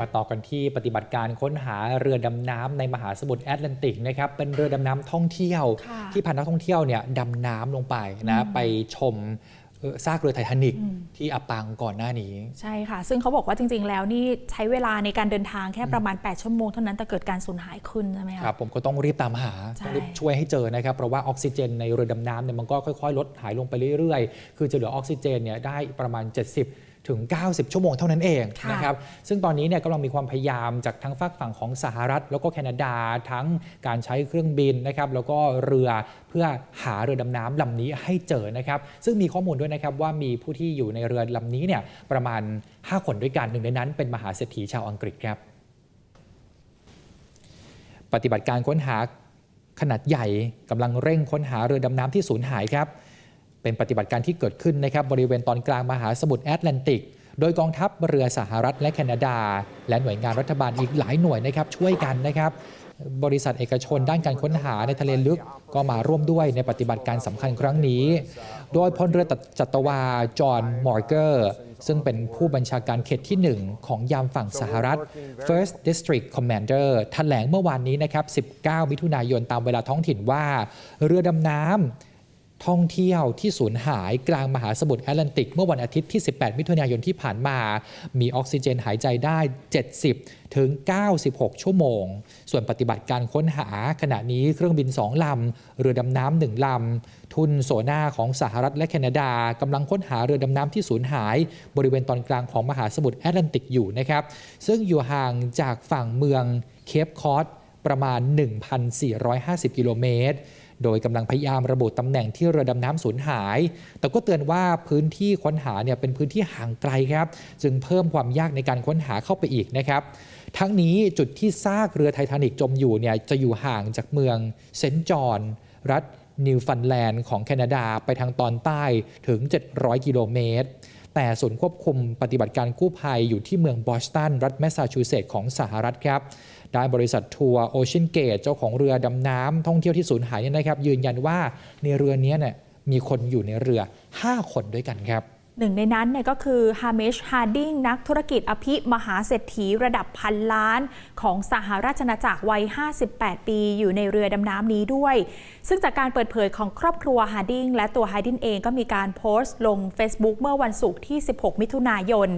มาต่อกันที่ปฏิบัติการค้นหาเรือดำน้ำในมหาสมุทรแอตแลนติกนะครับเป็นเรือดำน้ำท่องเที่ยวค่ะที่พานักท่องเที่ยวเนี่ยดำน้ำลงไปนะไปชมเอ่อซากเรือไททานิกที่อับปางก่อนหน้านี้ ใช่ค่ะ ซึ่งเขาบอกว่าจริง ๆ แล้วนี่ใช้เวลาในการเดินทางแค่ประมาณ 8 ชั่วโมงเท่านั้นแต่เกิดการสูญหายขึ้นใช่ไหมคะครับผมก็ต้องรีบตามหาใช่ต้องรีบช่วยให้เจอนะครับ เพราะว่าออกซิเจนในเรือดำน้ำเนี่ยมันก็ค่อย ๆ ลดหายลงไปเรื่อยๆ คือจะเหลือออกซิเจนเนี่ยได้ประมาณ 70 ถึง 90 ชั่วโมงเท่านั้นเองค่ะนะครับซึ่งตอนนี้เนี่ยกำลังมีความพยายามจากทั้งฝากฝั่งของสหรัฐ แล้วก็แคนาดาทั้งการใช้เครื่องบินนะครับแล้วก็เรือเพื่อหาเรือดำน้ำลำนี้ให้เจอนะครับซึ่งมีข้อมูลด้วยนะครับว่ามีผู้ที่อยู่ในเรือลำนี้เนี่ยประมาณ 5 คนด้วยกันหนึ่งในนั้นเป็นมหาเศรษฐีชาวอังกฤษครับปฏิบัติการค้นหาขนาดใหญ่กำลังเร่งค้นหาเรือดำน้ำที่สูญหายครับ เป็นปฏิบัติการที่เกิดขึ้นนะครับบริเวณตอนกลางมหาสมุทรแอตแลนติก โดยกองทัพเรือสหรัฐและแคนาดา และหน่วยงานรัฐบาลอีกหลายหน่วยนะครับช่วยกันนะครับบริษัทเอกชนด้านการค้นหาในทะเลลึกก็มาร่วมด้วยในปฏิบัติการสำคัญครั้งนี้ โดยพลเรือจัตวา จอห์น มอร์เกอร์ ซึ่งเป็นผู้บัญชาการเขตที่ 1 ของยามฝั่งสหรัฐ First District Commander แถลงเมื่อวานนี้นะครับ 19 มิถุนายนตามเวลาท้องถิ่นว่า เรือดำน้ำ ท่องเที่ยวที่สูญหายกลางมหาสมุทรแอตแลนติก เมื่อวันอาทิตย์ที่ 18 มิถุนายนที่ผ่านมา มีออกซิเจนหายใจได้ 70 ถึง 96 ชั่วโมง ส่วนปฏิบัติการค้นหาขณะนี้เครื่องบิน 2 ลำ เรือดำน้ำหนึ่งลำ ทุนโซน่าของสหรัฐและแคนาดากำลังค้นหาเรือดำน้ำที่สูญหาย บริเวณตอนกลางของมหาสมุทรแอตแลนติกอยู่นะครับ ซึ่งอยู่ห่างจากฝั่งเมืองเคปคอร์ดประมาณ 1,450 กิโลเมตร โดยกำลังพยายามระบุตำแหน่งที่เรือดำน้ำสูญหาย แต่ก็เตือนว่าพื้นที่ค้นหาเนี่ยเป็นพื้นที่ห่างไกลครับ จึงเพิ่มความยากในการค้นหาเข้าไปอีกนะครับ ทั้งนี้จุดที่ซากเรือไททานิกจมอยู่เนี่ยจะอยู่ห่างจากเมืองเซนต์จอห์นรัฐนิวฟันแลนด์ของแคนาดาไปทางตอนใต้ถึง 700 กิโลเมตร แต่ศูนย์ควบคุมปฏิบัติการกู้ภัยอยู่ที่เมืองบอสตัน รัฐแมสซาชูเซตส์ของสหรัฐครับ ด้านบริษัททัวร์โอเชียนเกตเจ้าของเรือดำน้ำท่องเที่ยวที่สูญหายเนี่ยนะครับยืนยันว่าในเรือนี้เนี่ยมีคนอยู่ในเรือ 5 คนด้วยกันครับหนึ่งในนั้นเนี่ยก็คือฮา m มชฮาร์ดิงนักธุรกิจอภิมหาเศรษฐีระดับพันล้าน ของสหราชอาณาจักรวัย 58 ปีอยู่ในเรือดำน้ำนี้ด้วย ซึ่งจากการเปิดเผยของครอบครัวฮาร์ดิงและตัวฮาร์ดิงเองก็มีการโพสต์ลง Facebook เมื่อวันศุกร์ที่ 16 มิถุนายน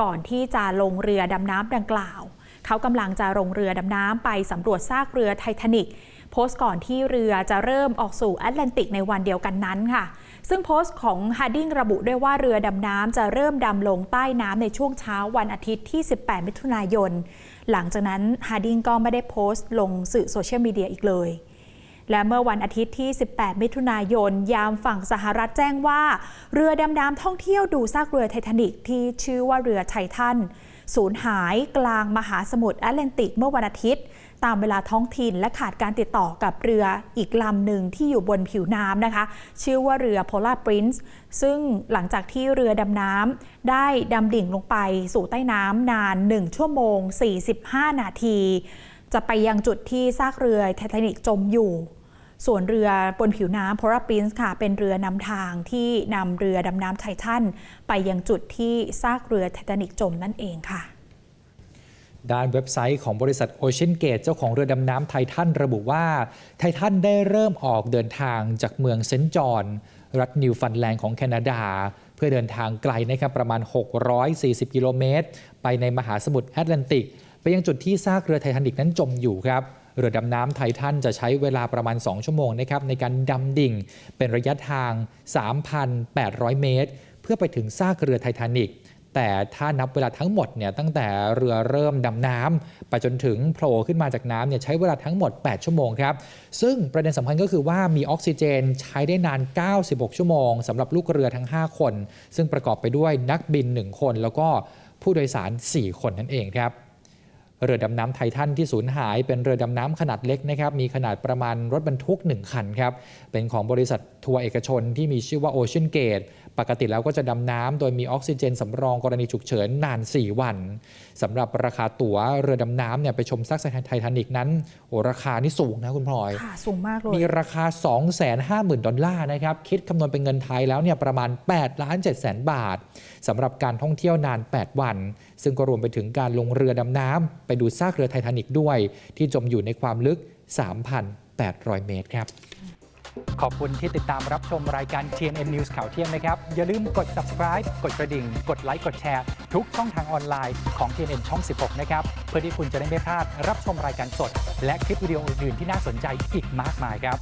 ก่อนที่จะลงเรือดำน้ำดังกล่าว เขากำลังจะลงเรือดำน้ำไปสำรวจซากเรือไททานิกโพสต์ก่อนที่เรือจะเริ่มออกสู่แอตแลนติกในวันเดียวกันนั้นค่ะ ซึ่งโพสต์ของฮาร์ดิงระบุด้วยว่าเรือดำน้ำจะเริ่มดำลงใต้น้ำในช่วงเช้าวันอาทิตย์ที่ 18 มิถุนายน หลังจากนั้นฮาร์ดิงก็ไม่ได้โพสต์ลงสื่อโซเชียลมีเดียอีกเลย และเมื่อวันอาทิตย์ที่ 18 มิถุนายน ยามฝั่งสหรัฐแจ้งว่า เรือดำน้ำท่องเที่ยวดูซากเรือไททานิกที่ชื่อว่าเรือไททันสูญหายกลางมหาสมุทรแอตแลนติกเมื่อวันอาทิตย์ ตามเวลาท้องถิ่นและขาดการติดต่อกับเรืออีกลำหนึ่งที่อยู่บนผิวน้ำนะคะ ชื่อว่าเรือ Polar Prince ซึ่งหลังจากที่เรือดำน้ำได้ดำดิ่งลงไปสู่ใต้น้ำนาน 1 ชั่วโมง 45 นาที จะไปยังจุดที่ซากเรือไททานิกจมอยู่ ส่วนเรือบนผิวน้ำ Polar Prince ค่ะ เป็นเรือนำทางที่นำเรือดำน้ำไททันไปยังจุดที่ซากเรือไททานิกจมนั่นเองค่ะด้านเว็บไซต์ของบริษัท Ocean Gate เจ้าของเรือดำน้ำไททันระบุว่า ไททันได้เริ่มออกเดินทางจากเมืองเซนต์จอห์นรัฐนิวฟันแลนด์ของแคนาดา เพื่อเดินทางไกลนะครับประมาณ 640 กิโลเมตร ไปในมหาสมุทรแอตแลนติก ไปยังจุดที่ซากเรือไททานิกนั้นจมอยู่ครับ เรือดำน้ำไททันจะใช้เวลาประมาณ 2 ชั่วโมงนะครับในการดำดิ่งเป็นระยะทาง 3,800 เมตร เพื่อไปถึงซากเรือไททานิกแต่ถ้านับเวลาทั้งหมดเนี่ยตั้งแต่เรือเริ่มดำน้ำไปจนถึงโผล่ขึ้นมาจากน้ำเนี่ยใช้เวลาทั้งหมด 8 ชั่วโมงครับ ซึ่งประเด็นสำคัญก็คือว่ามีออกซิเจนใช้ได้นาน 96 ชั่วโมงสำหรับลูกเรือทั้ง 5 คน ซึ่งประกอบไปด้วยนักบิน 1 คน แล้วก็ผู้โดยสาร 4 คนนั่นเองครับ เรือดำน้ำไททันที่สูญหายเป็นเรือดำน้ำขนาดเล็กนะครับมีขนาดประมาณรถบรรทุก 1 คันครับเป็นของบริษัททัวร์เอกชนที่มีชื่อว่า Ocean Gate ปกติแล้วก็จะดำน้ำโดยมีออกซิเจนสำรองกรณีฉุกเฉินนาน 4 วันสำหรับราคาตั๋วเรือดำน้ำเนี่ยไปชมซากไททานิกนั้นโอ้ราคานี่สูงนะคุณพลอยค่ะสูงมากเลยมีราคา 250,000 ดอลลาร์นะครับคิดคำนวณเป็นเงินไทยแล้วเนี่ยประมาณ8ล้าน7แสนบาทสำหรับการท่องเที่ยวนาน 8 วัน ซึ่งก็รวมไปถึงการลงเรือดำน้ำไปดูซากเรือไททานิกด้วย ที่จมอยู่ในความลึก 3,800 เมตรครับขอบคุณที่ติดตามรับชมรายการ TNN News ข่าวเที่ยงนะครับ อย่าลืมกด subscribe กดกระดิ่ง กดไลค์กดแชร์ทุกช่องทางออนไลน์ของ TNN ช่อง 16 นะครับ เพื่อที่คุณจะได้ไม่พลาดรับชมรายการสด และคลิปวิดีโออื่นๆที่น่าสนใจอีกมากมายครับ